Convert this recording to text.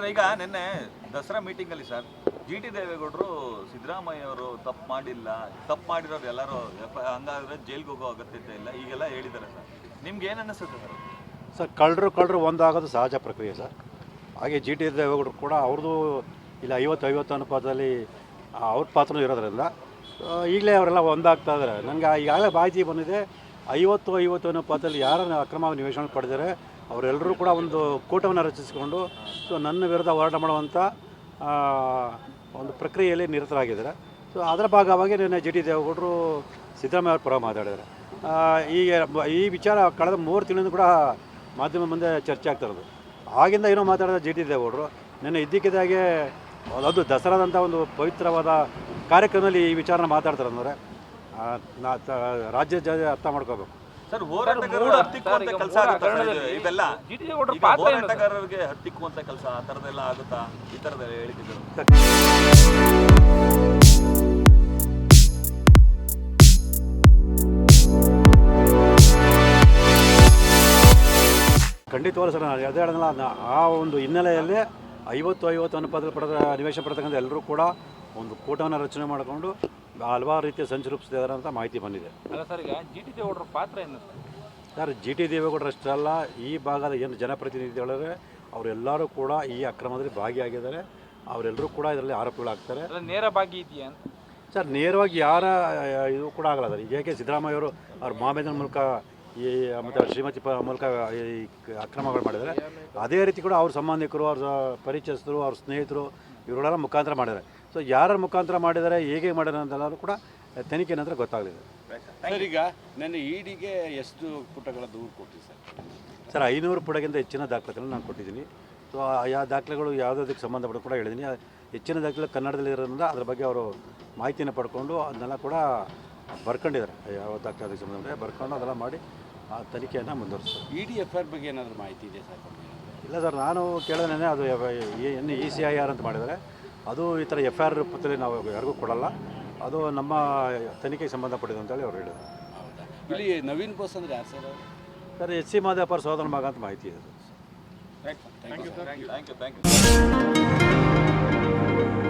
Sir, ಈಗ ನಿನ್ನೆ Dasara meeting ಅಲ್ಲಿ ಸರ್ ಜಿ ಟಿ ದೇವೇಗೌಡರು ಸಿದ್ದರಾಮಯ್ಯ ಅವರು ತಪ್ಪು ಮಾಡಿಲ್ಲ, ತಪ್ಪು ಮಾಡಿರೋರು ಎಲ್ಲರೂ ಹಂಗಾದ್ರೆ ಜೈಲ್ಗೆ ಹೋಗೋ ಅಗತ್ಯತೆ ಇಲ್ಲ, ಈಗೆಲ್ಲ ಹೇಳಿದ್ದಾರೆ ಸರ್. ನಿಮ್ಗೆ ಏನು ಅನ್ನಿಸುತ್ತೆ ಸರ್? ಸರ್, ಕಳ್ಳರು ಕಳ್ಳರು ಒಂದಾಗೋದು ಸಹಜ ಪ್ರಕ್ರಿಯೆ ಸರ್. ಹಾಗೆ ಜಿ ಟಿ ದೇವೇಗೌಡರು ಕೂಡ ಅವ್ರದ್ದು ಇಲ್ಲ ಐವತ್ತು ಐವತ್ತು ಅನುಪಾತದಲ್ಲಿ ಅವ್ರ ಪಾತ್ರನೂ ಇರೋದ್ರಿಂದ ಈಗಲೇ ಅವರೆಲ್ಲ ಒಂದಾಗ್ತಾ ಇದ್ದಾರೆ ನನಗೆ ಈಗಾಗಲೇ ಮಾಹಿತಿ ಬಂದಿದೆ, ಐವತ್ತು ಐವತ್ತು ಅನುಪಾತದಲ್ಲಿ ಯಾರನ್ನು ಅಕ್ರಮ ನಿವೇಶನ ಪಡೆದರೆ ಅವರೆಲ್ಲರೂ ಕೂಡ ಒಂದು ಕೂಟವನ್ನು ರಚಿಸಿಕೊಂಡು, ಸೊ ನನ್ನ ವಿರುದ್ಧ ಹೋರಾಟ ಮಾಡುವಂಥ ಒಂದು ಪ್ರಕ್ರಿಯೆಯಲ್ಲಿ ನಿರತರಾಗಿದ್ದಾರೆ. ಸೊ ಅದರ ಭಾಗವಾಗಿ ನಿನ್ನೆ ಜಿ ಟಿ ದೇವೇಗೌಡರು ಸಿದ್ದರಾಮಯ್ಯ ಅವ್ರ ಪರ ಮಾತಾಡಿದ್ದಾರೆ. ಈಗ ಈ ವಿಚಾರ ಕಳೆದ ಮೂರು ತಿಂಗಳಿಂದ ಕೂಡ ಮಾಧ್ಯಮ ಮುಂದೆ ಚರ್ಚೆ ಆಗ್ತಾ ಇರೋದು. ಆಗಿಂದ ಏನೋ ಮಾತಾಡಿದ ಜಿ ಟಿ ದೇವೇಗೌಡರು, ನಿನ್ನೆ ಇದ್ದಕ್ಕಿದ್ದಾಗೆ ಅದು ದಸರಾದಂಥ ಒಂದು ಪವಿತ್ರವಾದ ಕಾರ್ಯಕ್ರಮದಲ್ಲಿ ಈ ವಿಚಾರನ ಮಾತಾಡ್ತಾರೆ ಅಂದರೆ ರಾಜ್ಯ ಜನ ಅರ್ಥ ಮಾಡ್ಕೋಬೇಕು. ಸರ್ ಹೋರಾಟಗಾರರು ಹತ್ತಿಕ್ಕುವಂತ ಕೆಲಸ ಆಗುತ್ತಾ ಇವೆಲ್ಲ? ಹೋರಾಟಗಾರರಿಗೆ ಹತ್ತಿಕ್ಕುವಂತ ಕೆಲಸ ಆ ಥರದ್ದೆಲ್ಲ ಆಗುತ್ತಾ? ಈ ಥರದ್ದೆಲ್ಲ ಹೇಳಿದ್ರು ಖಂಡಿತವಾಗ್ಲೂ ಸರ್ ನಾನು ಅದೇ ಹೇಳಿದ್ನಲ್ಲ ಆ ಒಂದು ಹಿನ್ನೆಲೆಯಲ್ಲಿ ಐವತ್ತು ಐವತ್ತು ಅನುಪಾತ ಪಡೆದ ನಿವೇಶನ ಪಡೆತಕ್ಕಂಥ ಎಲ್ಲರೂ ಕೂಡ ಒಂದು ಕೂಟವನ್ನು ರಚನೆ ಮಾಡಿಕೊಂಡು ಹಲವಾರು ರೀತಿಯ ಸಂಚು ಅಂತ ಮಾಹಿತಿ ಬಂದಿದೆ. ಅಲ್ಲ ಸರ್ ಈಗ ಜಿ ಟಿ ದೇವೇಗೌಡರ ಪಾತ್ರ ಏನು ಸರ್? ಸರ್ ಜಿ ಟಿ ದೇವೇಗೌಡರಷ್ಟಲ್ಲ ಈ ಭಾಗದ ಏನು ಜನಪ್ರತಿನಿಧಿಗಳಿವೆ ಅವರೆಲ್ಲರೂ ಕೂಡ ಈ ಅಕ್ರಮದಲ್ಲಿ ಭಾಗಿಯಾಗಿದ್ದಾರೆ. ಅವರೆಲ್ಲರೂ ಕೂಡ ಇದರಲ್ಲಿ ಆರೋಪಿಗಳಾಗ್ತಾರೆ. ಅಲ್ಲ ನೇರ ಭಾಗಿ ಇದೆಯಾ ಅಂತ? ಸರ್ ನೇರವಾಗಿ ಯಾರ ಇದು ಕೂಡ ಆಗಲ್ಲ ಸರ್. ಈಗ ಏಕೆ ಸಿದ್ದರಾಮಯ್ಯ ಅವರು ಅವ್ರ ಮಾಮೇದನ ಮೂಲಕ ಈ ಮತ್ತು ಶ್ರೀಮತಿ ಪ ಮೂಲಕ ಈ ಅಕ್ರಮಗಳು ಮಾಡಿದ್ದಾರೆ. ಅದೇ ರೀತಿ ಕೂಡ ಅವ್ರ ಸಂಬಂಧಿಕರು ಅವ್ರ ಪರಿಚಯಸ್ಥರು ಅವ್ರ ಸ್ನೇಹಿತರು ಇವರೆಲ್ಲ ಮುಖಾಂತರ ಮಾಡಿದ್ದಾರೆ. ಸೊ ಯಾರ ಮುಖಾಂತರ ಮಾಡಿದ್ದಾರೆ ಹೇಗೆ ಮಾಡಿದ್ದಾರೆ ಅಂತೆಲ್ಲರೂ ಕೂಡ ತನಿಖೆ ನಂತರ ಗೊತ್ತಾಗಲಿದೆ. ಸರ್ ಈಗ ನನ್ನ ಇಡಿಗೆ ಎಷ್ಟು ಪುಟಗಳ ದೂರು ಕೊಟ್ಟಿದೆ ಸರ್? ಸರ್ ಐನೂರು ಪುಟಗಿಂತ ಹೆಚ್ಚಿನ ದಾಖಲೆಗಳನ್ನು ನಾನು ಕೊಟ್ಟಿದ್ದೀನಿ. ಸೊ ಆ ದಾಖಲೆಗಳು ಯಾವುದಕ್ಕೆ ಸಂಬಂಧಪಟ್ಟು ಕೂಡ ಹೇಳಿದ್ದೀನಿ. ಹೆಚ್ಚಿನ ದಾಖಲೆ ಕನ್ನಡದಲ್ಲಿ ಇರೋದ್ರಿಂದ ಅದ್ರ ಬಗ್ಗೆ ಅವರು ಮಾಹಿತಿಯನ್ನು ಪಡ್ಕೊಂಡು ಅದನ್ನೆಲ್ಲ ಕೂಡ ಬರ್ಕೊಂಡಿದ್ದಾರೆ. ಯಾವ ದಾಖಲೆ ಅದಕ್ಕೆ ಸಂಬಂಧ ಬರ್ಕೊಂಡು ಅದೆಲ್ಲ ಮಾಡಿ ಆ ತನಿಖೆಯನ್ನು ಮುಂದುವರಿಸ್ತಾರೆ. ಇ ಡಿ ಎಫ್ ಆರ್ ಬಗ್ಗೆ ಏನಾದರೂ ಮಾಹಿತಿ ಇದೆ ಸರ್? ಇಲ್ಲ ಸರ್ ನಾನು ಕೇಳಿದ್ರೆ ಅದು N E C I R ಅಂತ ಮಾಡಿದ್ದಾರೆ. ಅದು ಈ ಥರ ಎಫ್ ಐ ಆರ್ ರೂಪದಲ್ಲಿ ನಾವು ಯಾರಿಗೂ ಕೊಡಲ್ಲ. ಅದು ನಮ್ಮ ತನಿಖೆಗೆ ಸಂಬಂಧಪಟ್ಟಿದೆ ಅಂತೇಳಿ ಅವ್ರು ಹೇಳಿದರು. ಹೌದಾ? ಇಲ್ಲಿ ನವೀನ್ ಬೋಸ್ ಅಂದ್ರೆ ಯಾರು ಸರ್ ಅವರು? ಸರ್ ಎಚ್ ಸಿ ಮಾದೇಪರ್ ಸೋದರ ಮಗ ಅಂತ ಮಾಹಿತಿ ಇದೆ. Sir. Thank you sir thank you thank you